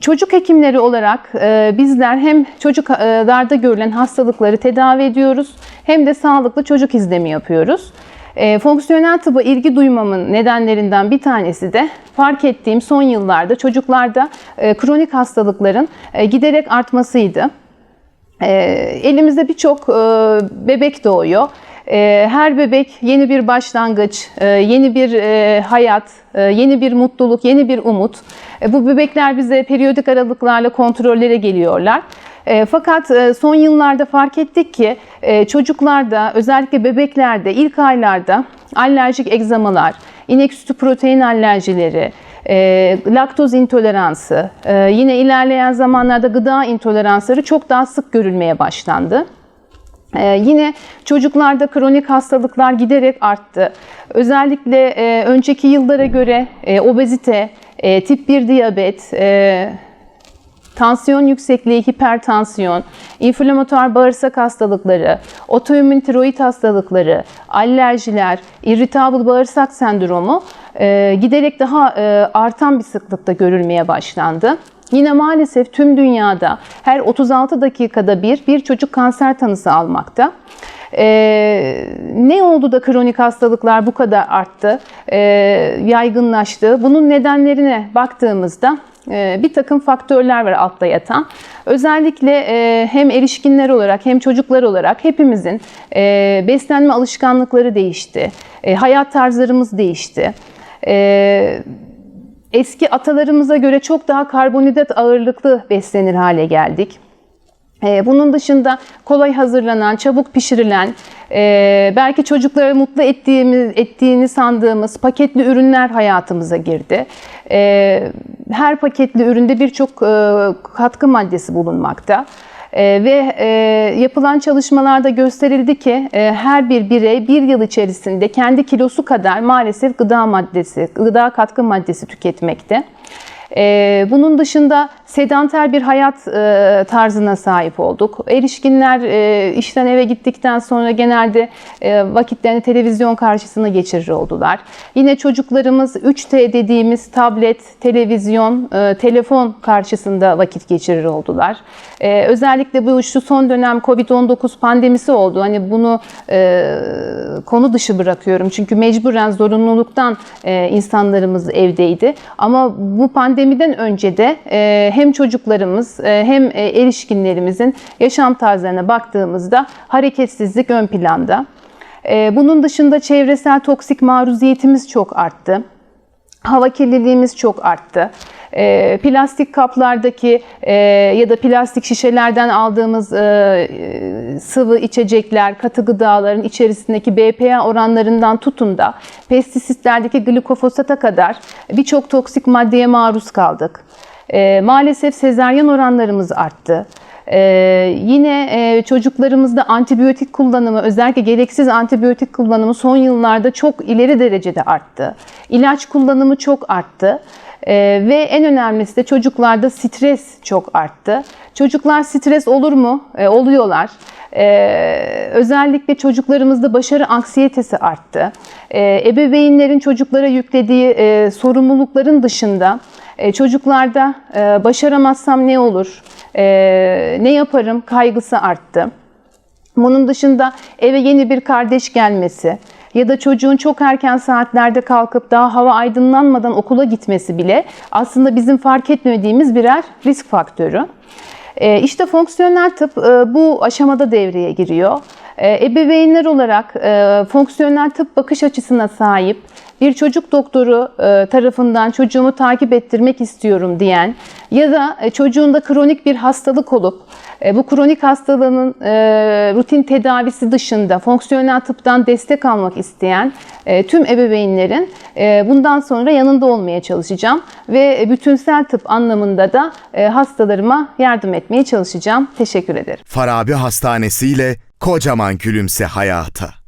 Çocuk hekimleri olarak e, bizler hem çocuklarda görülen hastalıkları tedavi ediyoruz hem de sağlıklı çocuk izlemi yapıyoruz. E, fonksiyonel tıbba ilgi duymamın nedenlerinden bir tanesi de fark ettiğim son yıllarda çocuklarda e, kronik hastalıkların e, giderek artmasıydı. E, elimizde birçok e, bebek doğuyor. E, her bebek yeni bir başlangıç, e, yeni bir e, hayat, e, yeni bir mutluluk, yeni bir umut. Bu bebekler bize periyodik aralıklarla kontrollere geliyorlar. Fakat son yıllarda fark ettik ki çocuklarda özellikle bebeklerde ilk aylarda alerjik egzamalar, inek sütü protein alerjileri, laktoz intoleransı, yine ilerleyen zamanlarda gıda intoleransları çok daha sık görülmeye başlandı. Ee, yine çocuklarda kronik hastalıklar giderek arttı. Özellikle e, önceki yıllara göre e, obezite, e, tip 1 diyabet, e, tansiyon yüksekliği, hipertansiyon, inflamatuar bağırsak hastalıkları, otoimmün tiroid hastalıkları, alerjiler, irritable bağırsak sendromu e, giderek daha e, artan bir sıklıkta görülmeye başlandı. Yine maalesef tüm dünyada her 36 dakikada bir bir çocuk kanser tanısı almakta. Ee, ne oldu da kronik hastalıklar bu kadar arttı, e, yaygınlaştı? Bunun nedenlerine baktığımızda e, bir takım faktörler var altta yatan. Özellikle e, hem erişkinler olarak hem çocuklar olarak hepimizin e, beslenme alışkanlıkları değişti, e, hayat tarzlarımız değişti. E, eski atalarımıza göre çok daha karbonhidrat ağırlıklı beslenir hale geldik. Ee, Bunun dışında kolay hazırlanan, çabuk pişirilen, e, belki çocukları mutlu ettiğimiz, ettiğini sandığımız paketli ürünler hayatımıza girdi. Ee, Her paketli üründe birçok e, katkı maddesi bulunmakta. Ee, ve e, yapılan çalışmalarda gösterildi ki e, her bir birey bir yıl içerisinde kendi kilosu kadar maalesef gıda maddesi, gıda katkı maddesi tüketmekte. Ee, bunun dışında sedanter bir hayat e, tarzına sahip olduk. Erişkinler e, işten eve gittikten sonra genelde e, vakitlerini televizyon karşısına geçirir oldular. Yine çocuklarımız 3T dediğimiz tablet, televizyon, e, telefon karşısında vakit geçirir oldular. E, özellikle bu şu son dönem Covid-19 pandemisi oldu. Hani bunu e, konu dışı bırakıyorum çünkü mecburen zorunluluktan e, insanlarımız evdeydi. Ama bu pandemiden önce de e, hem çocuklarımız e, hem e, erişkinlerimizin yaşam tarzlarına baktığımızda hareketsizlik ön planda. E, bunun dışında çevresel toksik maruziyetimiz çok arttı. Hava kirliliğimiz çok arttı. Plastik kaplardaki ya da plastik şişelerden aldığımız sıvı içecekler, katı gıdaların içerisindeki BPA oranlarından tutun da pestisitlerdeki glikofosata kadar birçok toksik maddeye maruz kaldık. E, maalesef sezaryen oranlarımız arttı. Ee, yine e, çocuklarımızda antibiyotik kullanımı, özellikle gereksiz antibiyotik kullanımı son yıllarda çok ileri derecede arttı. İlaç kullanımı çok arttı. Ee, ve en önemlisi de çocuklarda stres çok arttı. Çocuklar stres olur mu? E, oluyorlar. Ee, özellikle çocuklarımızda başarı anksiyetesi arttı. Ee, ebeveynlerin çocuklara yüklediği e, sorumlulukların dışında e, çocuklarda e, başaramazsam ne olur, e, ne yaparım kaygısı arttı. Bunun dışında eve yeni bir kardeş gelmesi ya da çocuğun çok erken saatlerde kalkıp daha hava aydınlanmadan okula gitmesi bile aslında bizim fark etmediğimiz birer risk faktörü. E, İşte fonksiyonel tıp bu aşamada devreye giriyor. Ebeveynler olarak fonksiyonel tıp bakış açısına sahip bir çocuk doktoru e, tarafından çocuğumu takip ettirmek istiyorum diyen ya da e, çocuğunda kronik bir hastalık olup e, bu kronik hastalığın e, rutin tedavisi dışında fonksiyonel tıptan destek almak isteyen tüm ebeveynlerin bundan sonra yanında olmaya çalışacağım ve bütünsel tıp anlamında da hastalarıma yardım etmeye çalışacağım. Teşekkür ederim. Farabi Hastanesi ile kocaman gülümse hayata.